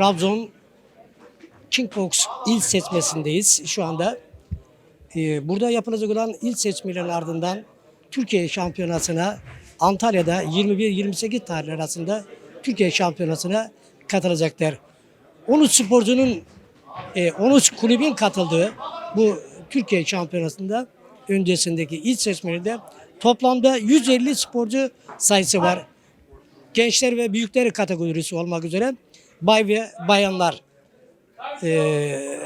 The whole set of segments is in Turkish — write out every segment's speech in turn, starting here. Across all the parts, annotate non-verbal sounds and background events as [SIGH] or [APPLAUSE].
Trabzon Kingbox il seçmesindeyiz şu anda. Ee, burada yapılacak olan il seçmelerin ardından Türkiye Şampiyonası'na Antalya'da 21-28 tarih arasında Türkiye Şampiyonası'na katılacaklar. 13 sporcunun, e, 13 kulübün katıldığı bu Türkiye Şampiyonası'nda öncesindeki ilk seçmelerde toplamda 150 sporcu sayısı var. Gençler ve büyükler kategorisi olmak üzere bay ve bayanlar e,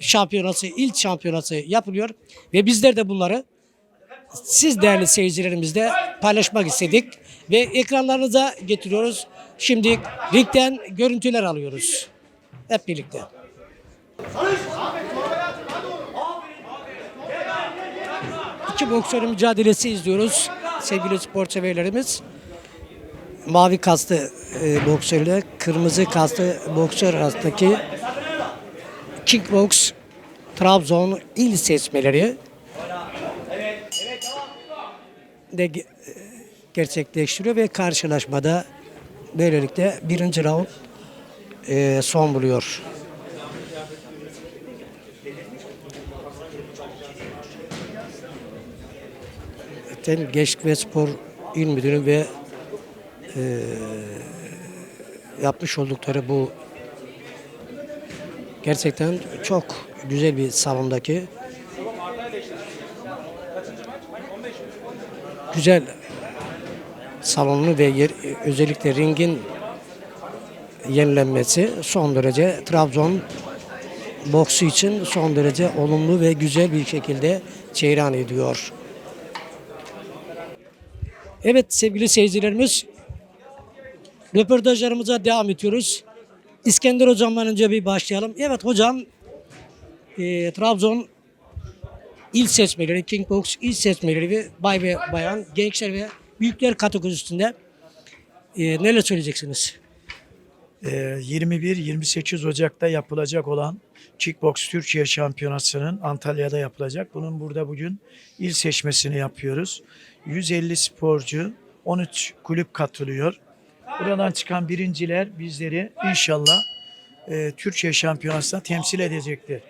şampiyonası, ilk şampiyonası yapılıyor ve bizler de bunları siz değerli seyircilerimizle paylaşmak istedik ve ekranlarınıza getiriyoruz. Şimdi ringden görüntüler alıyoruz. Hep birlikte. İki boksörün mücadelesi izliyoruz sevgili spor severlerimiz. Mavi kaslı e, boksörle kırmızı kaslı boksör arasındaki Kickbox Trabzon il seçmeleri de e, gerçekleştiriyor ve karşılaşmada böylelikle birinci round e, son buluyor. Gençlik ve Spor İl Müdürü ve e, yapmış oldukları bu gerçekten çok güzel bir salondaki güzel salonu ve yer, özellikle ringin yenilenmesi son derece Trabzon boksu için son derece olumlu ve güzel bir şekilde ceyran ediyor. Evet sevgili seyircilerimiz röportajlarımıza devam ediyoruz. İskender hocamdan önce bir başlayalım. Evet hocam e, Trabzon il seçmeleri, Kingbox il seçmeleri ve bay ve bayan, gençler ve büyükler kategorisinde e, neler söyleyeceksiniz? Ee, 21-28 Ocak'ta yapılacak olan Kickbox Türkiye Şampiyonası'nın Antalya'da yapılacak. Bunun burada bugün il seçmesini yapıyoruz. 150 sporcu, 13 kulüp katılıyor. Buradan çıkan birinciler bizleri inşallah e, Türkiye Şampiyonası'nda temsil edecektir.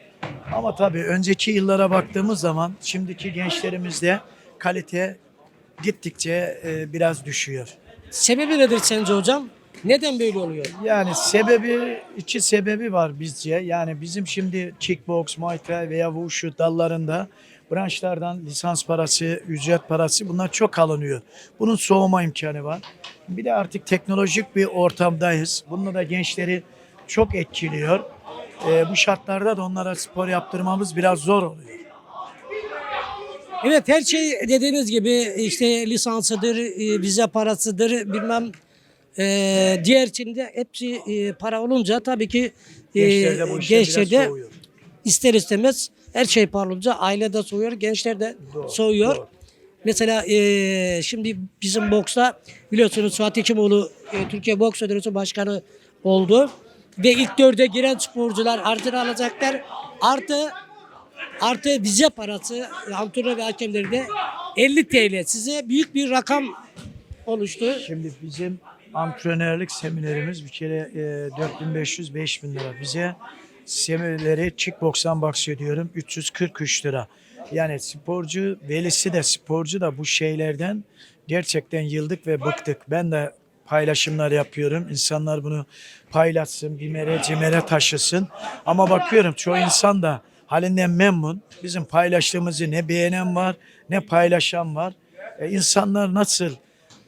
Ama tabii önceki yıllara baktığımız zaman şimdiki gençlerimizde kalite gittikçe e, biraz düşüyor. Sebebi nedir sence hocam? Neden böyle oluyor? Yani sebebi, iki sebebi var bizce. Yani bizim şimdi kickbox, muay thai veya wushu dallarında branşlardan lisans parası, ücret parası bunlar çok alınıyor. Bunun soğuma imkanı var. Bir de artık teknolojik bir ortamdayız. Bununla da gençleri çok etkiliyor. Ee, bu şartlarda da onlara spor yaptırmamız biraz zor oluyor. Evet her şey dediğiniz gibi işte lisansıdır, e, vize parasıdır, bilmem e, diğer içinde hepsi e, para olunca tabii ki e, bu gençlerde soğuyor. ister istemez her şey para olunca aile de soğuyor, gençler de Doğru, soğuyor. doğru. Mesela e, şimdi bizim boksta biliyorsunuz Suat Hekimoğlu e, Türkiye Boks Federasyonu Başkanı oldu. Ve ilk dörde giren sporcular harcını alacaklar. Artı artı vize parası antrenör ve hakemleri de 50 TL. Size büyük bir rakam oluştu. Şimdi bizim antrenörlük seminerimiz bir kere e, 4500-5000 lira. Bize seminerleri kickbox'tan bahsediyorum 343 lira. Yani sporcu, velisi de sporcu da bu şeylerden gerçekten yıldık ve bıktık. Ben de paylaşımlar yapıyorum. İnsanlar bunu paylaşsın, bimere, cimere taşısın. Ama bakıyorum çoğu insan da halinden memnun. Bizim paylaştığımızı ne beğenen var, ne paylaşan var. E, insanlar nasıl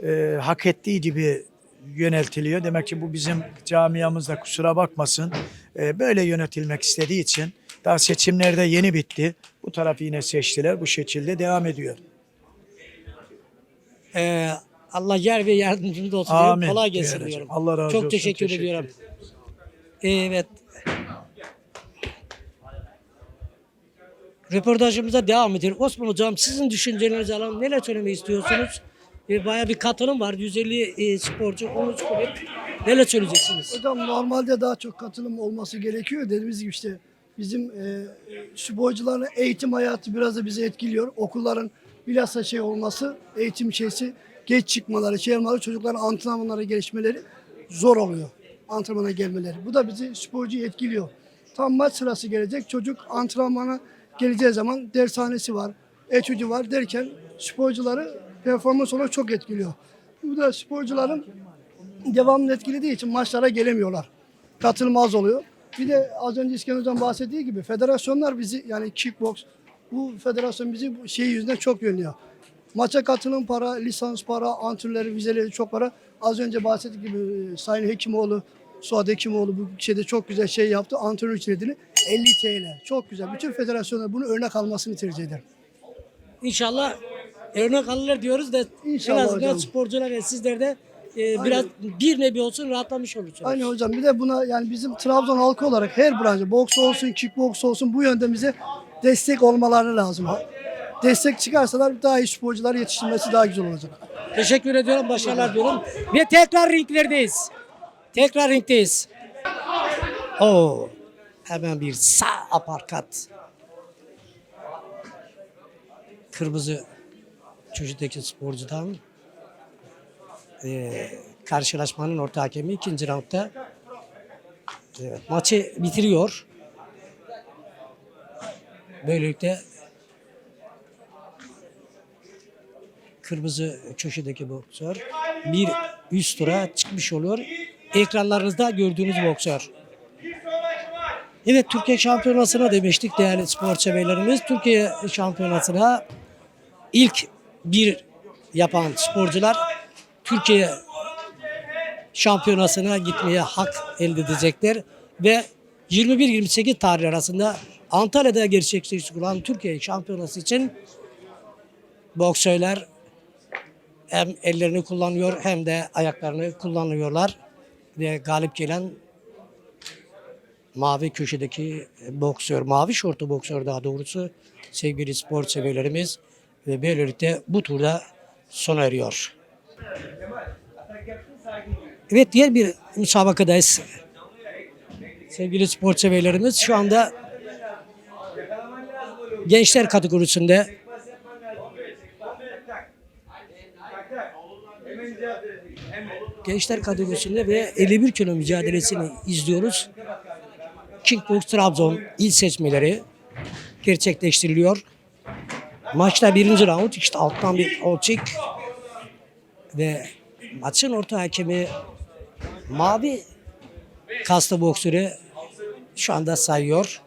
e, hak ettiği gibi yöneltiliyor. Demek ki bu bizim camiamızda kusura bakmasın. E, böyle yönetilmek istediği için daha seçimlerde yeni bitti. Bu tarafı yine seçtiler. Bu şekilde devam ediyor. Ee, Allah yer ve yardımcınız olsun Amin. diyorum. Kolay gelsin diyorum. Allah razı Çok olsun. teşekkür, Teşekkür ediyorum. Evet. Röportajımıza devam edelim. Osman Hocam sizin düşüncelerinizi alalım. Neler söylemek istiyorsunuz? Ee, bayağı bir katılım var. 150 e, sporcu, 13 kulüp. Neler söyleyeceksiniz? Hocam normalde daha çok katılım olması gerekiyor. Dediğimiz gibi işte bizim e, sporcuların eğitim hayatı biraz da bizi etkiliyor. Okulların bilhassa şey olması, eğitim şeysi geç çıkmaları, şey olmaları, çocukların antrenmanlara gelişmeleri zor oluyor. antrenmana gelmeleri. Bu da bizi sporcuyu etkiliyor. Tam maç sırası gelecek. Çocuk antrenmana geleceği zaman dershanesi var, etüdü var derken sporcuları performans olarak çok etkiliyor. Bu da sporcuların devamlı etkilediği için maçlara gelemiyorlar. Katılım az oluyor. Bir de az önce İskan Hocam bahsettiği gibi federasyonlar bizi yani kickbox bu federasyon bizi şey yüzünden çok yönlüyor. Maça katılım para, lisans para, antrenörleri, vizeleri çok para. Az önce bahsettiğim gibi e, Sayın Hekimoğlu, Suat Hekimoğlu bu şeyde çok güzel şey yaptı. Antrenör ücretini 50 TL. Çok güzel. Bütün federasyonlar bunu örnek almasını tercih eder. İnşallah örnek alırlar diyoruz da İnşallah en azından hocam. sporcular ve sizler de e, biraz bir nevi olsun rahatlamış olursunuz. Aynen hocam. Bir de buna yani bizim Trabzon halkı olarak her branşı boks olsun, kickboks olsun bu yönde bize destek olmaları lazım. Destek çıkarsalar daha iyi sporcular yetiştirmesi daha güzel olacak. Teşekkür ediyorum. Başarılar diyorum. Ve tekrar ringlerdeyiz. Tekrar ringdeyiz. Oo. Hemen bir sağ aparkat. Kırmızı çocuktaki sporcudan eee, karşılaşmanın orta hakemi ikinci roundda evet, maçı bitiriyor. Böylelikle kırmızı köşedeki boksör bir üst tura çıkmış oluyor. Ekranlarınızda gördüğünüz boksör. Evet Türkiye Şampiyonası'na demiştik değerli spor severlerimiz. Türkiye Şampiyonası'na ilk bir yapan sporcular Türkiye Şampiyonası'na gitmeye hak elde edecekler ve 21-28 tarih arasında Antalya'da gerçekleşecek olan Türkiye Şampiyonası için boksörler hem ellerini kullanıyor hem de ayaklarını kullanıyorlar ve galip gelen mavi köşedeki boksör, mavi şortlu boksör daha doğrusu sevgili spor severlerimiz ve böylelikle bu turda sona eriyor. Evet diğer bir müsabakadayız. Sevgili spor severlerimiz şu anda gençler kategorisinde gençler kategorisinde ve 51 kilo mücadelesini izliyoruz. Kickbox Trabzon il seçmeleri gerçekleştiriliyor. Maçta birinci round işte alttan bir olçik ve maçın orta hakemi mavi kaslı boksörü şu anda sayıyor.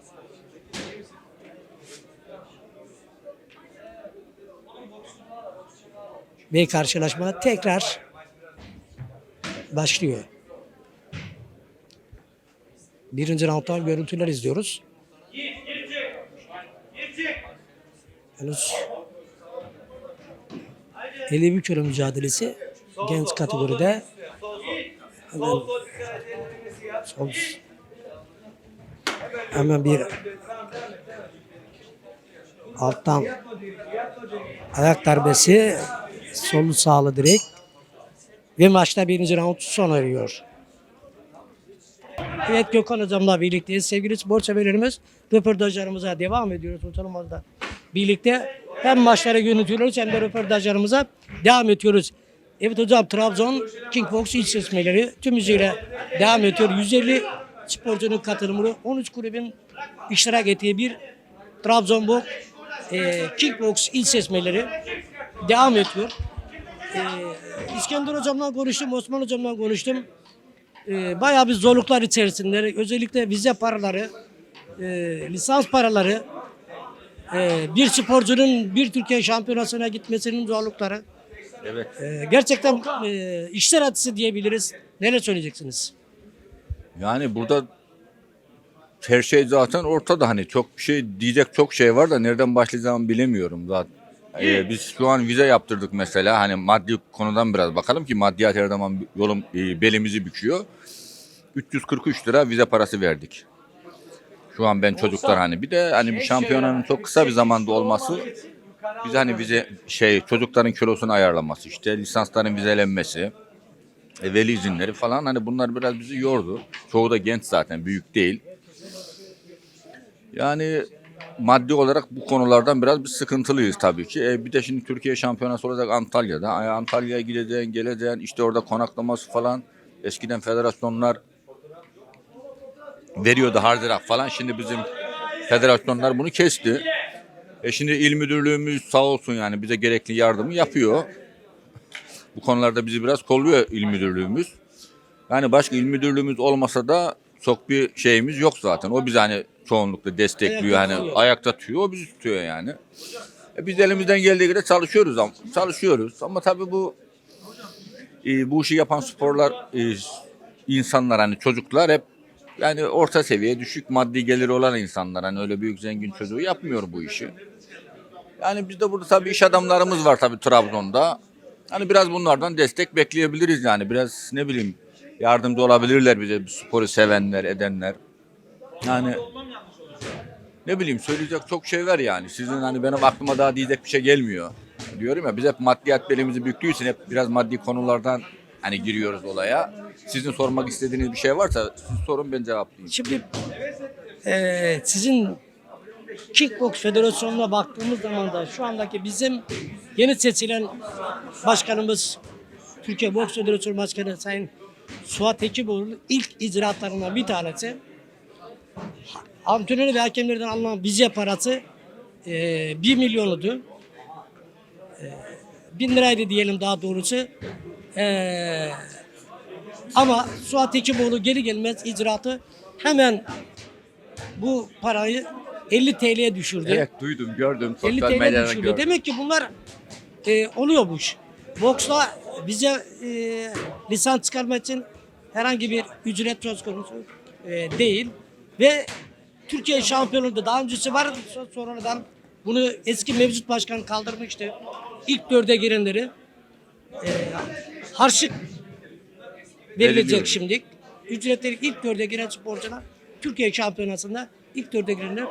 Ve karşılaşma tekrar başlıyor. Birinci rounddan görüntüler izliyoruz. Henüz 51 kilo mücadelesi genç kategoride hemen sol hemen bir alttan ayak darbesi solu sağlı direkt ve maçta birinci round sona eriyor. Evet Gökhan Hocam'la birlikteyiz. Sevgili spor severlerimiz röportajlarımıza devam ediyoruz oturmada. Birlikte hem maçları yönetiyoruz hem de röportajlarımıza devam ediyoruz. Evet hocam Trabzon Kickbox il seçmeleri tüm hızıyla devam ediyor. 150 sporcunun katılımını 13 kulübün iştirak ettiği bir Trabzon bu e, Kickbox il seçmeleri devam ediyor. E, İskender hocamla konuştum, Osman hocamla konuştum e, bayağı bir zorluklar içerisinde özellikle vize paraları, e, lisans paraları, e, bir sporcunun bir Türkiye şampiyonasına gitmesinin zorlukları. Evet. E, gerçekten e, işler acısı diyebiliriz. Neler söyleyeceksiniz? Yani burada her şey zaten ortada hani çok bir şey diyecek çok şey var da nereden başlayacağımı bilemiyorum zaten. Ee, biz şu an vize yaptırdık mesela hani maddi konudan biraz bakalım ki maddiyat her zaman yolum e, belimizi büküyor. 343 lira vize parası verdik. Şu an ben çocuklar hani bir de hani bir şampiyonanın çok kısa bir zamanda olması bize hani vize şey çocukların kilosunu ayarlaması işte lisansların vizelenmesi e, veli izinleri falan hani bunlar biraz bizi yordu. Çoğu da genç zaten büyük değil. Yani maddi olarak bu konulardan biraz bir sıkıntılıyız tabii ki. E, bir de şimdi Türkiye şampiyonası olacak Antalya'da. Ay, Antalya'ya gideceksin, geleceksin işte orada konaklaması falan. Eskiden federasyonlar veriyordu harcırah falan. Şimdi bizim federasyonlar bunu kesti. E şimdi il müdürlüğümüz sağ olsun yani bize gerekli yardımı yapıyor. Bu konularda bizi biraz kolluyor il müdürlüğümüz. Yani başka il müdürlüğümüz olmasa da çok bir şeyimiz yok zaten. O bizi hani çoğunlukla destekliyor. Hani ayakta tutuyor. O bizi tutuyor yani. E biz elimizden geldiği kadar çalışıyoruz ama çalışıyoruz. Ama tabii bu e, bu işi yapan sporlar e, insanlar hani çocuklar hep yani orta seviye düşük maddi geliri olan insanlar hani öyle büyük zengin çocuğu yapmıyor bu işi. Yani bizde burada tabii iş adamlarımız var tabii Trabzon'da. Hani biraz bunlardan destek bekleyebiliriz yani. Biraz ne bileyim yardımcı olabilirler bize sporu sevenler, edenler. Yani ne bileyim söyleyecek çok şey var yani. Sizin hani benim aklıma daha diyecek bir şey gelmiyor. Diyorum ya biz hep maddiyat belimizi büktüğü için hep biraz maddi konulardan hani giriyoruz olaya. Sizin sormak istediğiniz bir şey varsa siz sorun ben cevaplayayım. Şimdi eee, sizin Kickbox Federasyonu'na baktığımız zaman da şu andaki bizim yeni seçilen başkanımız Türkiye Boks Federasyonu Başkanı Sayın Suat Tekiboğlu'nun ilk icraatlarından bir tanesi antrenör ve hakemlerden alınan vize parası eee 1 milyonudu. Eee 1000 liraydı diyelim daha doğrusu. Eee ama Suat Tekiboğlu geri gelmez icraatı hemen bu parayı 50 TL'ye düşürdü. Evet duydum gördüm 50 sosyal TL medyada düşürdü. gördüm. Demek ki bunlar e, oluyormuş. Boksla bize e, lisans çıkarmak için herhangi bir ücret söz konusu e, değil. Ve Türkiye şampiyonluğunda daha öncesi var sonradan bunu eski mevcut başkan kaldırmıştı. İlk dörde girenleri e, harçlık verilecek Veriliyor. şimdi. Ücretleri ilk dörde giren sporcular Türkiye şampiyonasında ilk dörde girenler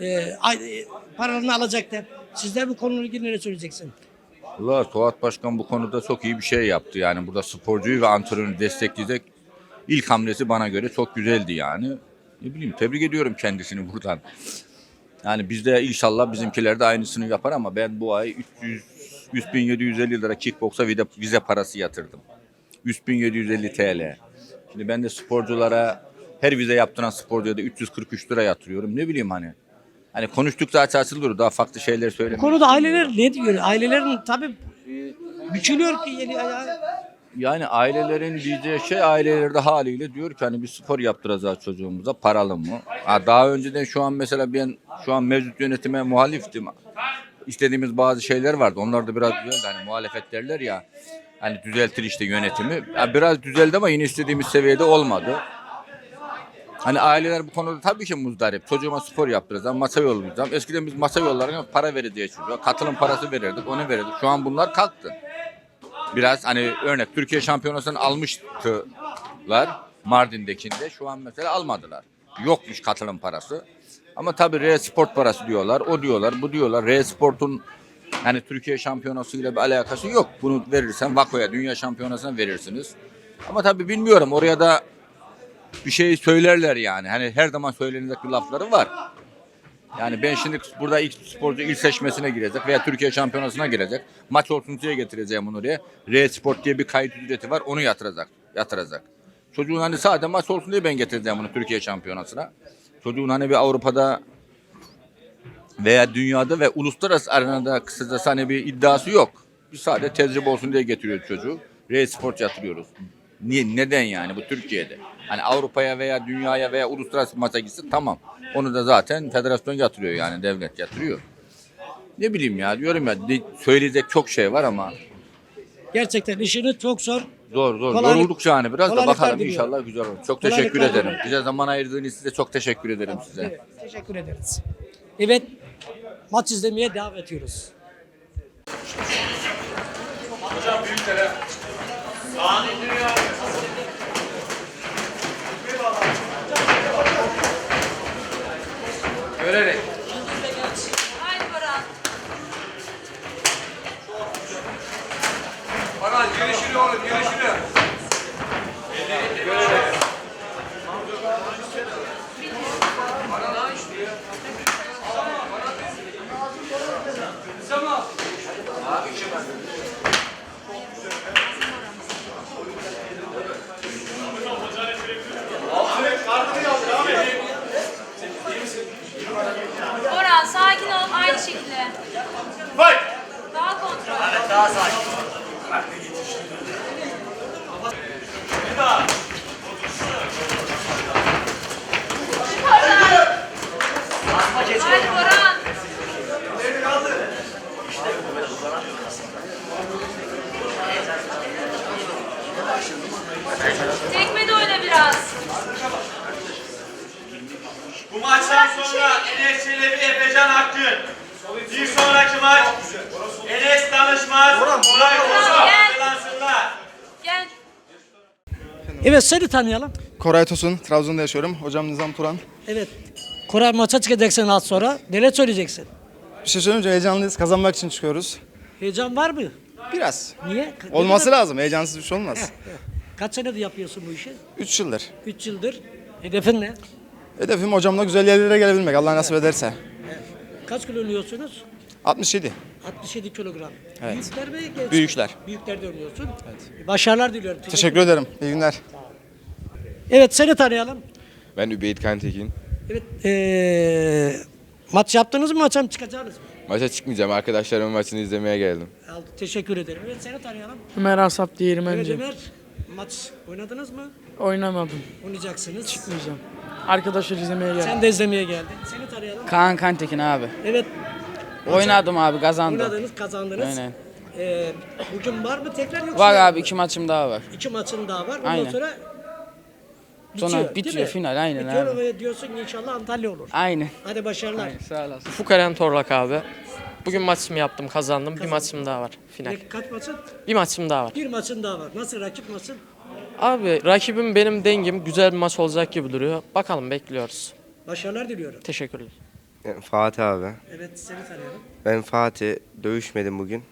e, ay- e, paralarını alacaklar. Sizler bu konuyla ilgili ne söyleyeceksin? Valla Suat Başkan bu konuda çok iyi bir şey yaptı. Yani burada sporcuyu ve antrenörü destekleyecek ilk hamlesi bana göre çok güzeldi yani. Ne bileyim tebrik ediyorum kendisini buradan. Yani bizde inşallah bizimkiler de aynısını yapar ama ben bu ay 300 3750 lira kickboksa vize, vize parası yatırdım. 3750 TL. Şimdi ben de sporculara her vize yaptıran sporcuya da 343 lira yatırıyorum. Ne bileyim hani. Hani konuştukça açılır daha farklı şeyler Bu söylemiyorum. konuda aileler ne diyor? Ailelerin tabii e, bükülüyor ki yeni ayağı. Yani ailelerin diyeceği şey aileler de haliyle diyor ki hani bir spor yaptıracağız çocuğumuza paralı mı? Ha, daha önceden şu an mesela ben şu an mevcut yönetime muhaliftim. İstediğimiz bazı şeyler vardı. Onlar da biraz güzeldi. Hani muhalefet derler ya. Hani düzeltir işte yönetimi. Ya biraz düzeldi ama yine istediğimiz seviyede olmadı. Hani aileler bu konuda tabii ki muzdarip. Çocuğuma spor yaptıracağım, masa yollayacağım. Eskiden biz masa yollarına para vereceğiz çocuğa. Katılım parası verirdik, onu verirdik. Şu an bunlar kalktı biraz hani örnek Türkiye şampiyonasını almıştılar Mardin'dekinde. Şu an mesela almadılar. Yokmuş katılım parası. Ama tabii R-Sport parası diyorlar. O diyorlar, bu diyorlar. R-Sport'un hani Türkiye şampiyonasıyla bir alakası yok. Bunu verirsen Vako'ya, dünya şampiyonasına verirsiniz. Ama tabii bilmiyorum oraya da bir şey söylerler yani. Hani her zaman söylenecek bir lafları var. Yani ben şimdi burada ilk sporcu il seçmesine girecek veya Türkiye şampiyonasına girecek. Maç diye getireceğim onu oraya. R Sport diye bir kayıt ücreti var. Onu yatıracak. Yatıracak. Çocuğun hani sadece maç olsun diye ben getireceğim bunu Türkiye şampiyonasına. Çocuğun hani bir Avrupa'da veya dünyada ve uluslararası arenada kısacası hani bir iddiası yok. Biz sadece tecrübe olsun diye getiriyoruz çocuğu. R Sport yatırıyoruz. Niye, neden yani bu Türkiye'de? Hani Avrupa'ya veya dünyaya veya uluslararası maça gitsin tamam. Onu da zaten federasyon yatırıyor yani devlet yatırıyor. Ne bileyim ya diyorum ya söyleyecek çok şey var ama Gerçekten işini çok zor. Zor zor. Kolaylık- Yorulduk yani biraz da kolaylıklar bakalım diliyorum. inşallah güzel olur. Çok Kolaylıklar teşekkür ederim. diliyorum. Bize zaman ayırdığınız için de çok teşekkür ederim size. Evet, teşekkür ederiz. Evet, maç izlemeye devam ediyoruz. Görerek. 열심히 tanıyalım. Koray Tosun, Trabzon'da yaşıyorum. Hocam Nizam Turan. Evet. Koray maça çıkacaksın az sonra. Neler söyleyeceksin? Bir şey söyleyeyim mi? heyecanlıyız. Kazanmak için çıkıyoruz. Heyecan var mı? Biraz. Niye? Olması lazım. Heyecansız bir şey olmaz. Kaç senedir yapıyorsun bu işi? 3 yıldır. 3 yıldır. Hedefin ne? Hedefim hocamla güzel yerlere gelebilmek. Allah nasip ederse. Kaç kilo oynuyorsunuz? 67. 67 kilogram. Evet. Büyükler mi? Genç? Büyükler. Büyüklerde oynuyorsun. Evet. Başarılar diliyorum. Teşekkür ederim. İyi günler. Evet seni tanıyalım. Ben Übeyit Kantekin. Evet. Ee, maç yaptınız mı maça mı çıkacaksınız mı? Maça çıkmayacağım. Arkadaşlarımın maçını izlemeye geldim. Aldı. Teşekkür ederim. Evet seni tanıyalım. Ömer Asap diyelim Evet önce. Ömer maç oynadınız mı? Oynamadım. Oynayacaksınız. Çıkmayacağım. Arkadaşlar izlemeye geldim. Sen de izlemeye geldin. Seni tanıyalım. Kaan Kantekin abi. Evet. Oynadım abi kazandım. Oynadınız, kazandınız. Aynen. Ee, bugün var mı tekrar yoksa? Var abi iki maçım daha var. İki maçın daha var. Ondan Aynen. sonra bitiyor. Sonra bitiyor, final, aynen bitiyor abi. ve diyorsun ki inşallah Antalya olur. Aynen. Hadi başarılar. Sağ olasın. Ufuk Eren Torlak abi. Bugün maçımı yaptım, kazandım. Bir maçım daha var, final. Ne- Kaç maçın? Bir maçım daha var. Bir maçın daha var. Nasıl rakip nasıl? Abi rakibim benim dengim. Güzel bir maç olacak gibi duruyor. Bakalım bekliyoruz. Başarılar diliyorum. Teşekkürler. Fatih abi. Evet seni tanıyalım. Ben Fatih dövüşmedim bugün.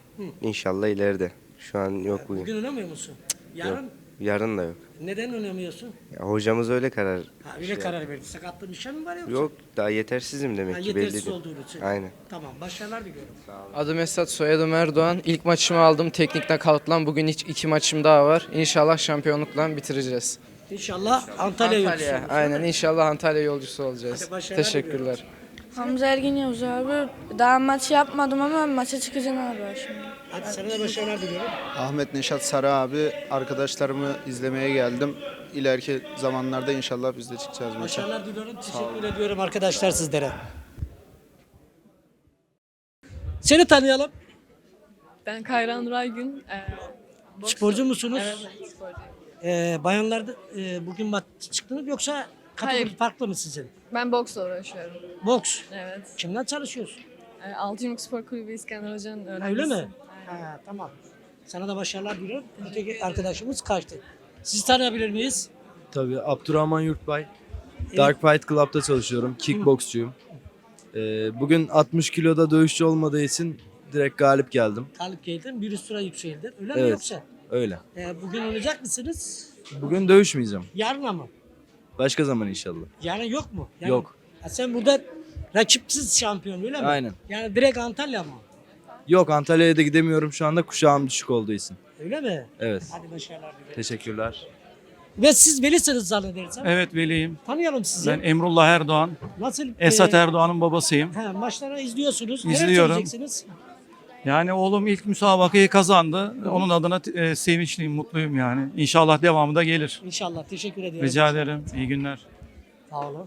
İnşallah ileride. Şu an yok bugün. Bugün oynamıyor musun? Yarın Yarın da yok. Neden oynamıyorsun? Ya hocamız öyle karar. Ha, öyle karar verdi. Sakatlığın bir şey mi var yoksa? Yok daha yetersizim demek Ha, ki yetersiz belli değil. olduğun için. Aynen. Tamam başarılar diliyorum. Adım Esat, soyadım Erdoğan. İlk maçımı aldım. Teknikten kalktılan bugün hiç iki maçım daha var. İnşallah şampiyonlukla bitireceğiz. İnşallah Antalya yolcusu Antalya, olur. aynen inşallah Antalya yolcusu olacağız. Hadi başarılar Teşekkürler. Hamza Ergin Yavuz abi. Daha maç yapmadım ama maça çıkacağım abi şimdi. Hadi sana da başarılar diliyorum. Ahmet Neşat Sarı abi. Arkadaşlarımı izlemeye geldim. İleriki zamanlarda inşallah biz de çıkacağız maça. Başarılar diliyorum. Teşekkür ediyorum arkadaşlar sizlere. Seni tanıyalım. Ben Kayran Raygün. Sporcu musunuz? Evet, sporcu. Ee, bayanlarda e, bugün maç çıktınız yoksa kategori Hayır. farklı mı sizin? Ben boksla uğraşıyorum. Boks. Evet. Kimden çalışıyorsun? Altınoluk Spor Kulübü İskender Hoca'nın Ha, öyle mi? Ha, tamam. Sana da başarılar diliyorum. Öteki arkadaşımız kaçtı. Sizi tanıyabilir miyiz? Tabii Abdurrahman Yurtbay. Dark Fight Club'da çalışıyorum. Kickboksçuyum. Ee, bugün 60 kiloda dövüşçü olmadığı için direkt galip geldim. Talip geldin, bir üst sıra yükseldin. Öyle mi Evet. yoksa? Öyle. Ee, bugün oynayacak mısınız? Bugün dövüşmeyeceğim. Yarın ama. Başka zaman inşallah. Yarın yok mu? Yani, Yok. Ha, sen burada rakipsiz şampiyon öyle mi? Aynen. Yani direkt Antalya mı? Yok Antalya'ya da gidemiyorum şu anda kuşağım düşük olduğu için. Öyle mi? Evet. Hadi başarılar diliyorum. Teşekkürler. Ve siz velisiniz zannedersem. Evet veliyim. Tanıyalım sizi. Ben Emrullah Erdoğan. Nasıl? Esat e, Erdoğan'ın babasıyım. He, maçları izliyorsunuz. İzliyorum. Yani oğlum ilk müsabakayı kazandı. Onun adına e, sevinçliyim, mutluyum yani. İnşallah devamı da gelir. İnşallah. Teşekkür ediyorum. Rica ederim. İyi günler. Sağ olun.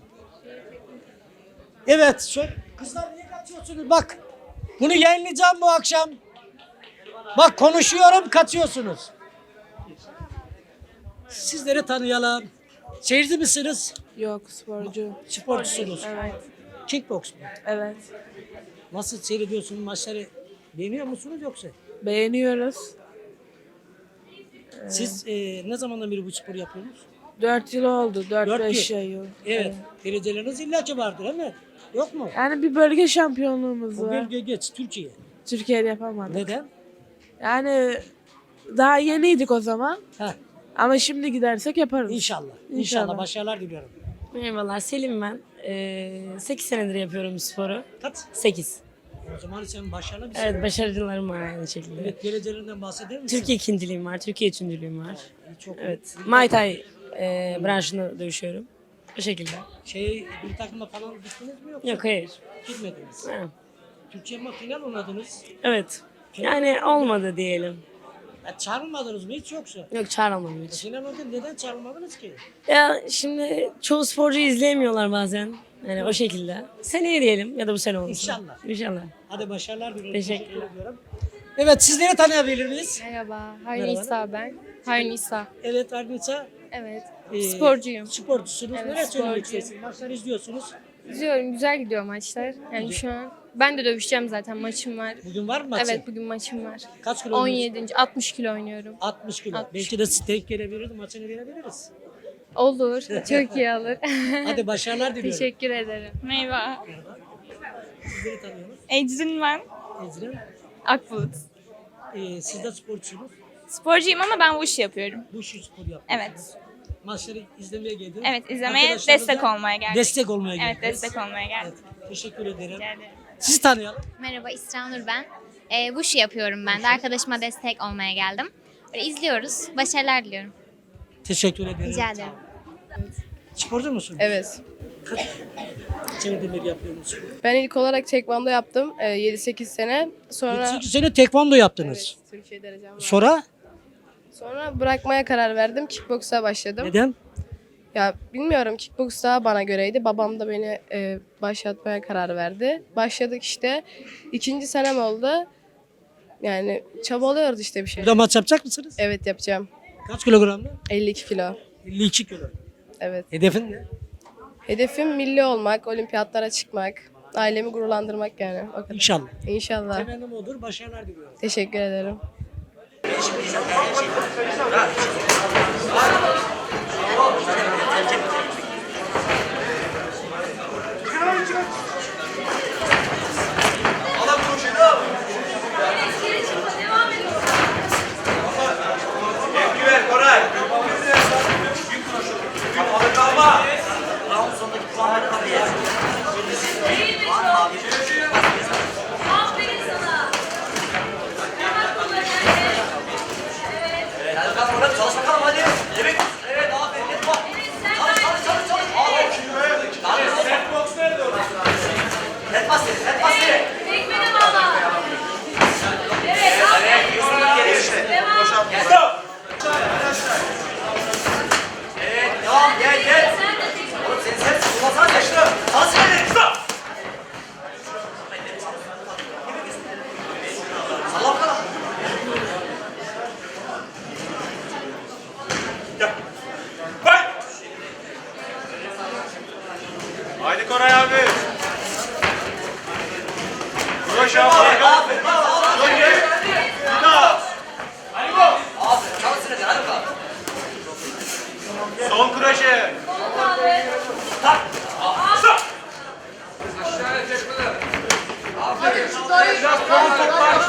Evet. Şöyle, kızlar niye kaçıyorsunuz? Bak. Bunu yayınlayacağım bu akşam. Bak konuşuyorum kaçıyorsunuz. Sizleri tanıyalım. Seyirci misiniz? Yok sporcu. Sporcusunuz. Evet. Kickbox mu? Evet. Nasıl seyrediyorsunuz maçları? Beğeniyor musunuz yoksa? Beğeniyoruz. Siz e, ne zamandan beri bu sporu yapıyorsunuz? 4 yıl oldu. Dört 4-5 yıl. Evet. Dereceleriniz illaki vardır değil mi? Yok mu? Yani bir bölge şampiyonluğumuz Bu var. bölge geç Türkiye. Türkiye'de yapamadık. Neden? Yani daha yeniydik o zaman. Heh, Ama şimdi gidersek yaparız. inşallah. İnşallah. İnşallah. Başarılar diliyorum. Merhabalar Selim ben. Ee, 8 senedir yapıyorum bu sporu. Kaç? 8. O zaman sen başarılı bir Evet başarılarım var aynı şekilde. Evet, derecelerinden bahseder misin? Türkiye ikinciliğim var, Türkiye üçüncülüğüm var. Çok Evet. Muay Thai e, branşında dövüşüyorum. Bu şekilde. Şey, bir takımda falan gittiniz mi yoksa? Yok hayır. Gitmediniz. Ha, Türkiye mi final oynadınız? Evet. Yani olmadı diyelim. Ya çağrılmadınız mı hiç yoksa? Yok çağrılmadım E, hiç. Final orada neden çağrılmadınız ki? Ya şimdi çoğu sporcu izleyemiyorlar bazen. Yani o şekilde. Seneye diyelim ya da bu sene olsun. İnşallah. İnşallah. Hadi başarılar diliyorum. Teşekkür ediyorum. Evet sizleri tanıyabilir miyiz? Merhaba, Hayri Merhaba. İsa ben. Hayri İsa. Evet Arnisa. Evet. E, Sporcuyum. Sporcusunuz. Evet, Neler söylemek sporcuyum. istersiniz? Maçları izliyorsunuz. İzliyorum, güzel gidiyor maçlar. Yani şu an ben de dövüşeceğim zaten maçım var. Bugün var mı maçı? Evet, bugün maçım var. Kaç kilo oynuyorsun? 17. 60 kilo oynuyorum. 60 kilo. 60 Belki de steak gelebilir, maçını verebiliriz. Olur, [LAUGHS] çok iyi olur. [LAUGHS] Hadi başarılar diliyorum. Teşekkür ederim. Merhaba. Sizleri tanıyoruz. Ecrin ben. Ecrin. Akbulut. Ee, siz de sporcusunuz. Sporcuyum ama ben bu işi yapıyorum. Bu işi spor yapıyorsunuz. Evet. Maçları izlemeye geldiniz. Evet izlemeye destek olmaya geldik. Destek olmaya Evet geldiniz. destek olmaya geldik. Evet, teşekkür ederim. Rica ederim. Sizi tanıyalım. Merhaba İsra Nur ben. Ee, bu işi yapıyorum ben de. Arkadaşıma destek olmaya geldim. Böyle izliyoruz. Başarılar diliyorum. Teşekkür ederim. Rica ederim. Sporcu musun? Evet. Kaç senedir yapıyor musun? Ben ilk olarak tekvando yaptım e, 7-8 sene. Sonra 8 sene tekvando yaptınız. Evet, Türkiye derecem var. Sonra Sonra bırakmaya karar verdim. Kickboksa başladım. neden? Ya bilmiyorum kickboks daha bana göreydi. Babam da beni e, başlatmaya karar verdi. Başladık işte. İkinci senem oldu. Yani çabalıyoruz işte bir şey. Burada maç yapacak mısınız? Evet yapacağım. Kaç kilogramda? 52 kilo. 52 kilo. Evet. Hedefin ne? Hedefim milli olmak, olimpiyatlara çıkmak, ailemi gururlandırmak yani. O kadar. İnşallah. İnşallah. Temennim odur. Başarılar diliyorum. Teşekkür ederim. Tepki ver Koray. Kapalı kalma. Set box nerede orada? Stop. Devam gel gel. Oğlum sen sen kullansan yaşlı. Sağ seni. Stop. Salla bakalım. Bak. Haydi Koray abi. Koş. Aferin. Çok iyi. Bir daha. Hadi bu. Aferin. Çalışsın hadi hadi bakalım. Son kroşe. Stop. Biraz kolu toplar.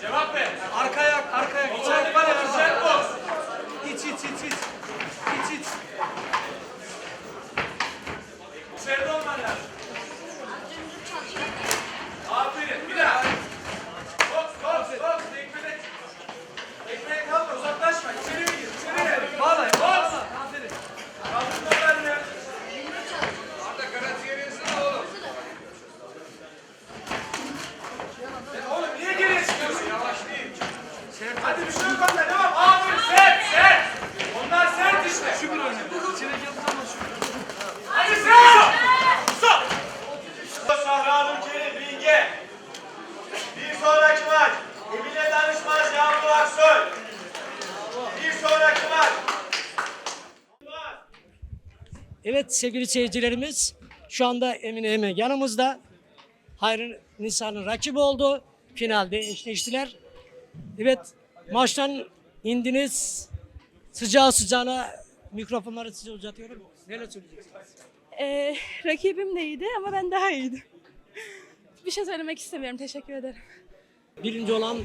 Cevap ver. Arkaya, arkaya. İçeride var ya, set box. İç, iç, iç, iç. İç, iç. İçeride olman lazım. Aferin. Bir daha. Box, box, box. Ekmeğe, ekmeğe kalma. Uzaklaşma. İçeri mi gir? İçeri gel. Bağla. Box. Aferin. Kaldırma verme. Arda garanti veriyorsun oğlum. Oğlum niye geriye çıkıyorsun? Yavaş değil. Hadi bir şey yok onda. Devam. Aferin. Sert, sert. Onlar sert işte. Şu bir önemli. İçeri yapsana şu. Hadi sert. Stop. Sahra Hanım Kerim Bilge. Bir sonraki maç. Emine Danışmaz Yağmur Aksoy. Bir sonraki maç. Evet sevgili seyircilerimiz şu anda Emine Emek yanımızda. Hayrın Nisa'nın rakibi oldu. Finalde eşleştiler. Evet maçtan indiniz. Sıcağı sıcağına mikrofonları size uzatıyorum. Neler söyleyeceksiniz? Ee, rakibim de iyiydi ama ben daha iyiydim. Bir şey söylemek istemiyorum. Teşekkür ederim. Birinci olan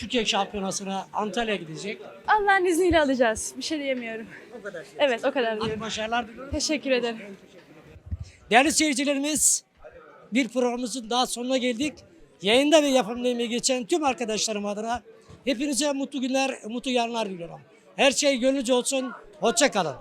Türkiye Şampiyonası'na Antalya gidecek. Allah'ın izniyle alacağız. Bir şey diyemiyorum. O kadar. Evet o kadar diyorum. başarılar diliyorum. Teşekkür ederim. Değerli seyircilerimiz, bir programımızın daha sonuna geldik. Yayında ve yapımda emeği geçen tüm arkadaşlarım adına hepinize mutlu günler, mutlu yarınlar diliyorum. Her şey gönlünüzce olsun. Hoşça kalın.